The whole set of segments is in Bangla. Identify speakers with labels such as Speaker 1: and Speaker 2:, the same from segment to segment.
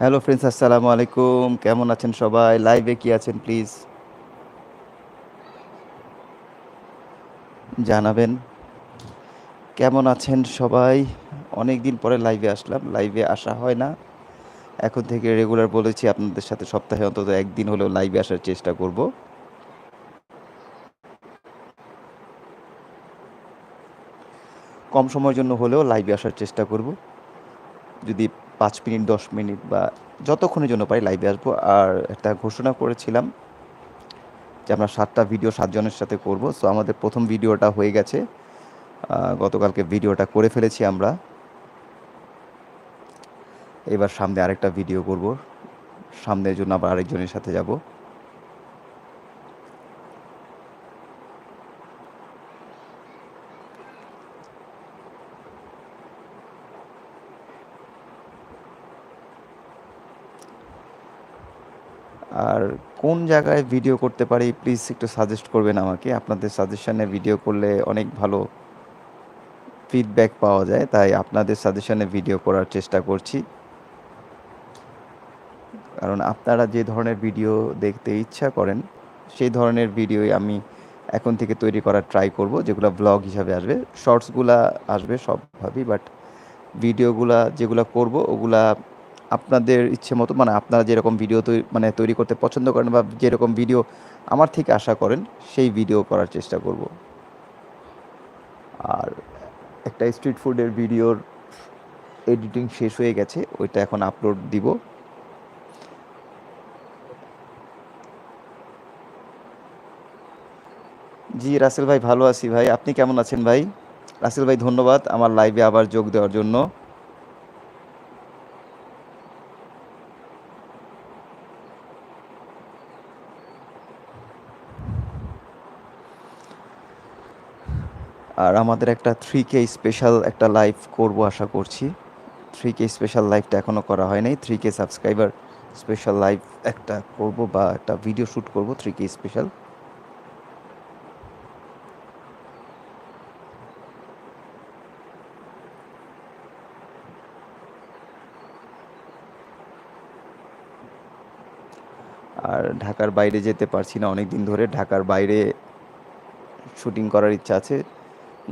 Speaker 1: হ্যালো ফ্রেন্ডস আসসালামু আলাইকুম কেমন আছেন সবাই? লাইভে কি আছেন প্লিজ জানাবেন। কেমন আছেন সবাই? অনেক দিন পরে লাইভে আসলাম। লাইভে আসা হয় না। এখন থেকে রেগুলার বলেছি, আপনাদের সাথে সপ্তাহে অন্তত একদিন হলেও লাইভে আসার চেষ্টা করব। কম সময়ের জন্য হলেও লাইভে আসার চেষ্টা করব। যদি পাঁচ মিনিট, দশ মিনিট বা যতক্ষণের জন্য পারি লাইভে আসব। আর একটা ঘোষণা করেছিলাম যে আমরা সাতটা ভিডিও সাতজনের সাথে করব। সো আমাদের প্রথম ভিডিওটা হয়ে গেছে। গতকালকে ভিডিওটা করে ফেলেছি আমরা। এবার সামনে আরেকটা ভিডিও করব। সামনের জন্য আবার আরেকজনের সাথে যাব। কোন জায়গায় ভিডিও করতে পারি প্লিজ একটু সাজেস্ট করবেন আমাকে। আপনাদের সাজেশনে ভিডিও করলে অনেক ভালো ফিডব্যাক পাওয়া যায়, তাই আপনাদের সাজেশনে ভিডিও করার চেষ্টা করছি। কারণ আপনারা যে ধরনের ভিডিও দেখতে ইচ্ছা করেন, সেই ধরনের ভিডিওই আমি এখন থেকে তৈরি করার ট্রাই করব, যেগুলো ব্লগ হিসাবে আসবে। শর্টসগুলা আসবে সবভাবেই বাট ভিডিওগুলা যেগুলো করব, ওগুলা আপনাদের ইচ্ছে মতো মানে আপনারা যেরকম ভিডিও তৈরি মানে তৈরি করতে পছন্দ করেন বা যেরকম ভিডিও আমার থেকে আশা করেন, সেই ভিডিও করার চেষ্টা করব। আর একটা স্ট্রিট ফুডের ভিডিওর এডিটিং শেষ হয়ে গেছে, ওইটা এখন আপলোড দিব। জি, রাসেল ভাই, ভালো আছি ভাই। আপনি কেমন আছেন ভাই? রাসেল ভাই, ধন্যবাদ আমার লাইভে আবার যোগ দেওয়ার জন্য। আর আমাদের একটা থ্রি কে স্পেশাল একটা লাইভ করব আশা করছি। থ্রি কে স্পেশাল লাইভটা এখনও করা হয় নাই। Three K subscriber special live একটা করব বা একটা ভিডিও শ্যুট করব থ্রি কে স্পেশাল আর ঢাকার বাইরে যেতে পারছি না অনেক দিন ধরে ঢাকার বাইরে শুটিং করার ইচ্ছা আছে।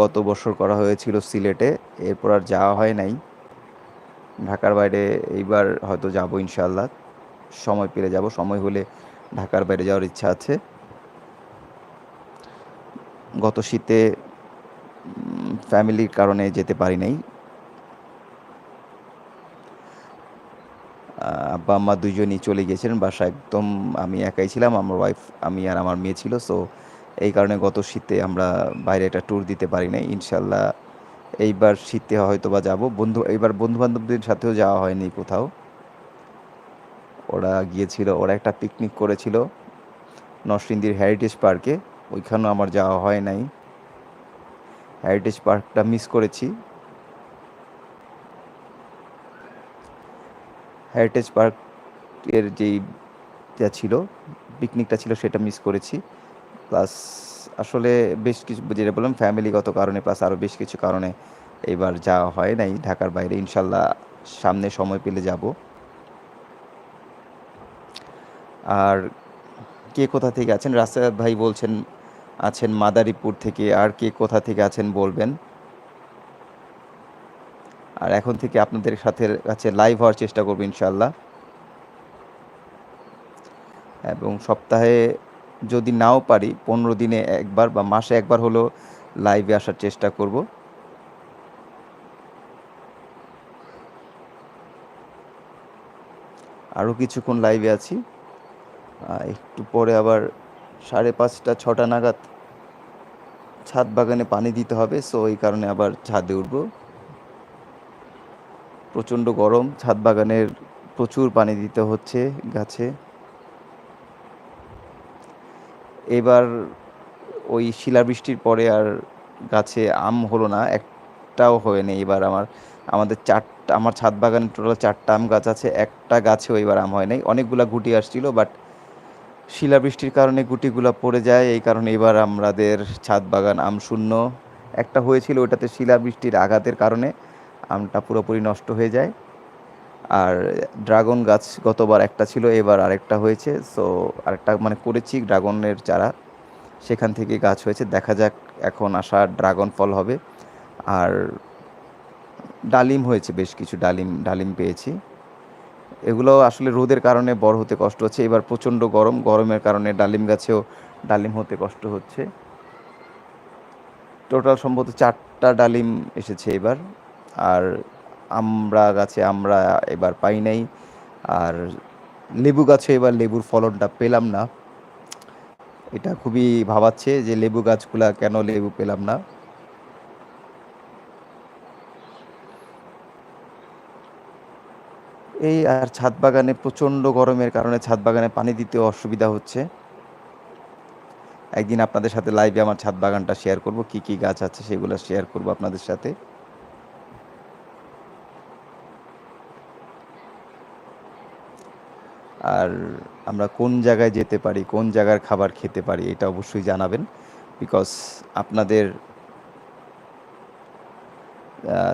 Speaker 1: গত বছর করা হয়েছিল সিলেটে, এরপর আর যাওয়া হয় নাই। ঢাকার বাইরে এইবার হয়তো যাব ইনশাল্লাহ সময় পেলে যাব, সময় হলে ঢাকার বাইরে যাওয়ার ইচ্ছা আছে। গত শীতে ফ্যামিলির কারণে যেতে পারি নাই। আব্বা আম্মা দুইজনই চলে গিয়েছিলেন বাসা একদম আমি একাই ছিলাম, আমার ওয়াইফ আমি আর আমার মেয়ে ছিল সো এই কারণে গত শীতে আমরা বাইরে একটা ট্যুর দিতে পারি নাই। ইনশাল্লাহ এইবার শীতে হয়তো বা যাব। বন্ধু, এইবার বন্ধু বান্ধবদের সাথেও যাওয়া হয়নি কোথাও। ওরা গিয়েছিল, ওরা একটা পিকনিক করেছিল নরসিংদীর হেরিটেজ পার্কে ওইখানেও আমার যাওয়া হয় নাই। হেরিটেজ পার্কটা মিস করেছি। হেরিটেজ পার্কের যেই যা ছিল পিকনিকটা ছিল সেটা মিস করেছি। প্লাস আসলে বেশ কিছু, যেটা বললাম ফ্যামিলিগত কারণে প্লাস আরও বেশ কিছু কারণে এবার যাওয়া হয় নাই ঢাকার বাইরে। ইনশাল্লাহ সামনে সময় পেলে যাব। আর কে কোথা থেকে আছেন? রাস্তা ভাই বলছেন, আছেন মাদারীপুর থেকে। আর কে কোথা থেকে আছেন বলবেন? আর এখন থেকে আপনাদের সাথে, কাছে লাইভ হওয়ার চেষ্টা করব ইনশাল্লাহ। এবং সপ্তাহে যদি নাও পারি, পনেরো দিনে একবার বা মাসে একবার হলেও লাইভে আসার চেষ্টা করব। আরও কিছুক্ষণ লাইভে আছি। একটু পরে আবার সাড়ে পাঁচটা, ছটা নাগাদ ছাদ বাগানে পানি দিতে হবে সো এই কারণে আবার ছাদে উঠবো। প্রচণ্ড গরম, ছাদ বাগানের প্রচুর পানি দিতে হচ্ছে গাছে। এবার ওই শিলাবৃষ্টির পরে আর গাছে আম হলো না, একটাও হয়নি এবার আমার। আমাদের চারটা আমার ছাদ বাগানে টোটাল চারটা আম গাছ আছে, একটা গাছেও এবার আম হয় নাই। অনেকগুলা গুটি আসছিল, বাট শিলাবৃষ্টির কারণে গুটিগুলো পড়ে যায়, এই কারণে এবার আমাদের ছাদ বাগান আম শূন্য। একটা হয়েছিল ওটাতে শিলাবৃষ্টির আঘাতের কারণে আমটা পুরোপুরি নষ্ট হয়ে যায়। আর ড্রাগন গাছ গতবার একটা ছিল, এবার আরেকটা হয়েছে। সো আরেকটা মানে করেছি ড্রাগনের চারা। সেখান থেকে গাছ হয়েছে। দেখা যাক এখন আসা ড্রাগন ফল হবে। আর ডালিম হয়েছে, বেশ কিছু ডালিম ডালিম পেয়েছি। এগুলো আসলে রোদের কারণে বড় হতে কষ্ট হচ্ছে। এবার প্রচণ্ড গরম। গরমের কারণে ডালিম গাছেও ডালিম হতে কষ্ট হচ্ছে। টোটাল সম্ভবত চারটা ডালিম এসেছে এবার। আর আমরা গাছে আমরা এবার পাই নাই, আর লেবু গাছে এবার লেবুর ফলনটা পেলাম না। এটা খুবই ভাবাচ্ছে যে লেবু গাছগুলা কেন লেবু পেলাম না। এই আর ছাদ বাগানে প্রচণ্ড গরমের কারণে ছাদ বাগানে পানি দিতে অসুবিধা হচ্ছে। একদিন আপনাদের সাথে লাইভে আমার ছাদ বাগানটা শেয়ার করব, কি কি গাছ আছে সেগুলো শেয়ার করব আপনাদের সাথে। আর আমরা কোন জায়গায় যেতে পারি, কোন জায়গার খাবার খেতে পারি, এটা অবশ্যই জানাবেন। বিকজ আপনাদের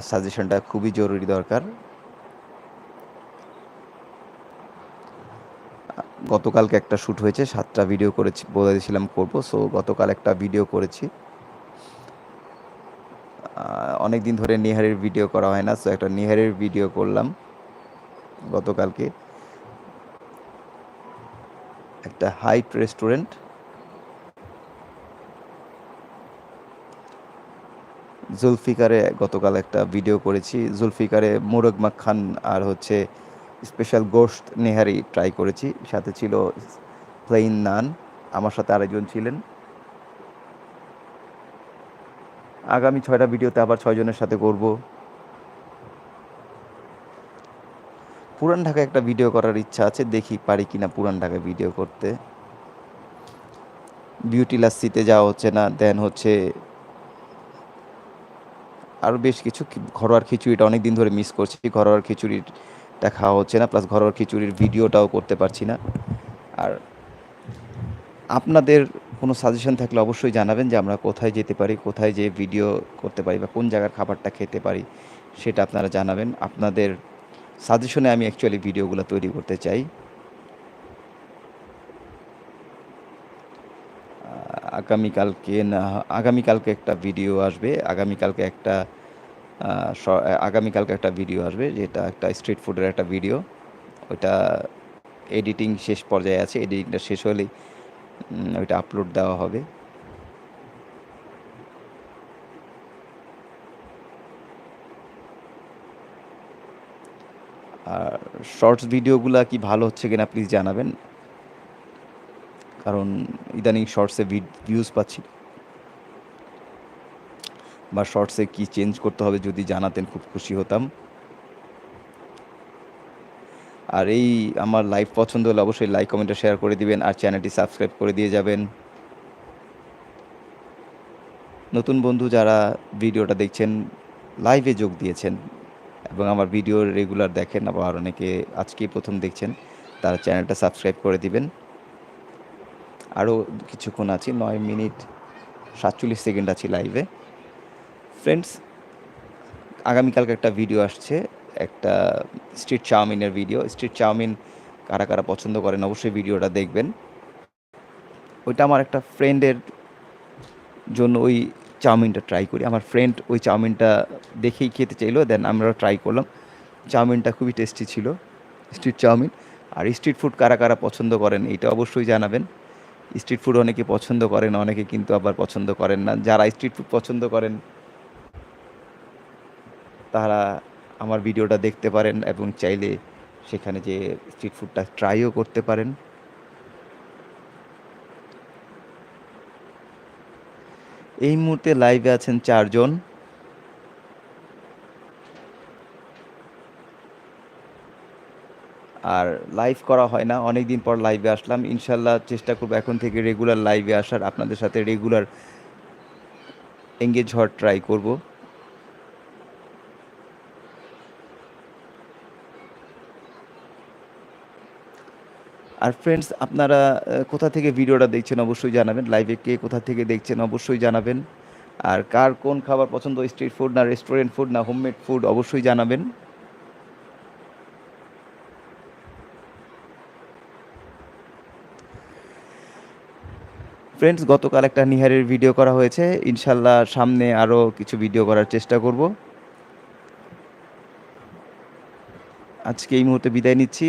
Speaker 1: সাজেশনটা খুবই জরুরি দরকার। গতকালকে একটা শ্যুট হয়েছে, সাতটা ভিডিও করেছি বলেছিলাম করব সো গতকাল একটা ভিডিও করেছি। অনেক দিন ধরে নিহারের ভিডিও করা হয় না সো একটা নিহারের ভিডিও করলাম গতকালকে। একটা হাইট রেস্টুরেন্ট। জুলফিকারে গতকাল একটা ভিডিও করেছি। জুলফিকারে মোরগ মাখান আর হচ্ছে স্পেশাল গোস্ট নেহারি ট্রাই করেছি। সাথে ছিল প্লেইন নান আমার সাথে আরেকজন ছিলেন। আগামী ছয়টা ভিডিওতে আবার ছয়জনের সাথে করব। পুরান ঢাকায় একটা ভিডিও করার ইচ্ছা আছে, দেখি পারি কিনা পুরান ঢাকায় ভিডিও করতে। বিউটি লাসিতে যাওয়া হচ্ছে না দেন হচ্ছে আরও বেশ কিছু ঘরোয়ার খিচুড়িটা অনেক দিন ধরে মিস করছি ঘরোয়ার খিচুড়িটা খাওয়া হচ্ছে না প্লাস ঘরোয়ার খিচুড়ির ভিডিওটাও করতে পারছি না। আর আপনাদের কোনো সাজেশন থাকলে অবশ্যই জানাবেন যে আমরা কোথায় যেতে পারি, কোথায় যেয়ে ভিডিও করতে পারি বা কোন জায়গার খাবারটা খেতে পারি, সেটা আপনারা জানাবেন। আপনাদের সাজেশনে আমি অ্যাকচুয়ালি ভিডিওগুলো তৈরি করতে চাই। আগামীকালকে না আগামীকালকে একটা ভিডিও আসবে আগামীকালকে একটা আগামীকালকে একটা ভিডিও আসবে, যেটা একটা স্ট্রিট ফুডের একটা ভিডিও ওইটা এডিটিং শেষ পর্যায়ে আছে এডিটিংটা শেষ হলেই ওইটা আপলোড দেওয়া হবে। আর শর্টস ভিডিওগুলো কি ভালো হচ্ছে কিনা প্লিজ জানাবেন। কারণ ইদানিং শর্টসে ভিউজ পাচ্ছি। বা শর্টসে কি চেঞ্জ করতে হবে যদি জানাতেন খুব খুশি হতাম। আর এই আমার লাইভ পছন্দ হলে অবশ্যই লাইক কমেন্টে শেয়ার করে দিবেন আর চ্যানেলটি সাবস্ক্রাইব করে দিয়ে যাবেন। নতুন বন্ধু যারা ভিডিওটা দেখছেন লাইভে যোগ দিয়েছেন এবং আমার ভিডিও রেগুলার দেখেন, আবার অনেকে আজকেই প্রথম দেখছেন, তারা চ্যানেলটা সাবস্ক্রাইব করে দিবেন। আরও কিছুক্ষণ আছি, নয় মিনিট সাতচল্লিশ সেকেন্ড আছি লাইভে ফ্রেন্ডস আগামীকালকে একটা ভিডিও আসছে, একটা স্ট্রিট চাউমিনের ভিডিও স্ট্রিট চাউমিন কারা কারা পছন্দ করেন অবশ্যই ভিডিওটা দেখবেন। ওইটা আমার একটা ফ্রেন্ডের জন্য ওই চাউমিনটা ট্রাই করি। আমার ফ্রেন্ড ওই চাউমিনটা দেখেই খেতে চাইলো দেন আমরা ট্রাই করলাম। চাউমিনটা খুবই টেস্টি ছিল স্ট্রিট চাউমিন। আর স্ট্রিট ফুড কারা কারা পছন্দ করেন, এটা অবশ্যই জানাবেন। স্ট্রিট ফুড অনেকে পছন্দ করেন, অনেকে কিন্তু আবার পছন্দ করেন না। যারা স্ট্রিট ফুড পছন্দ করেন, তারা আমার ভিডিওটা দেখতে পারেন এবং চাইলে সেখানে যে স্ট্রিট ফুডটা ট্রাইও করতে পারেন। এই মুহূর্তে লাইভে আছেন চারজন। আর লাইভ করা হয় না অনেক দিন পর লাইভে আসলাম। ইনশাল্লাহ চেষ্টা করব এখন থেকে রেগুলার লাইভে আসার, আপনাদের সাথে রেগুলার এঙ্গেজ হওয়ার ট্রাই করব। আর ফ্রেন্ডস আপনারা কোথা থেকে ভিডিওটা দেখছেন অবশ্যই জানাবেন। লাইভে কে কোথা থেকে দেখছেন অবশ্যই জানাবেন। আর কার কোন খাবার পছন্দ স্ট্রিট ফুড না রেস্টুরেন্ট ফুড না হোমমেড ফুড অবশ্যই জানাবেন। ফ্রেন্ডস গতকাল একটা নিহারের ভিডিও করা হয়েছে। ইনশাল্লাহ সামনে আরও কিছু ভিডিও করার চেষ্টা করব। আজকে এই মুহূর্তে বিদায় নিচ্ছি।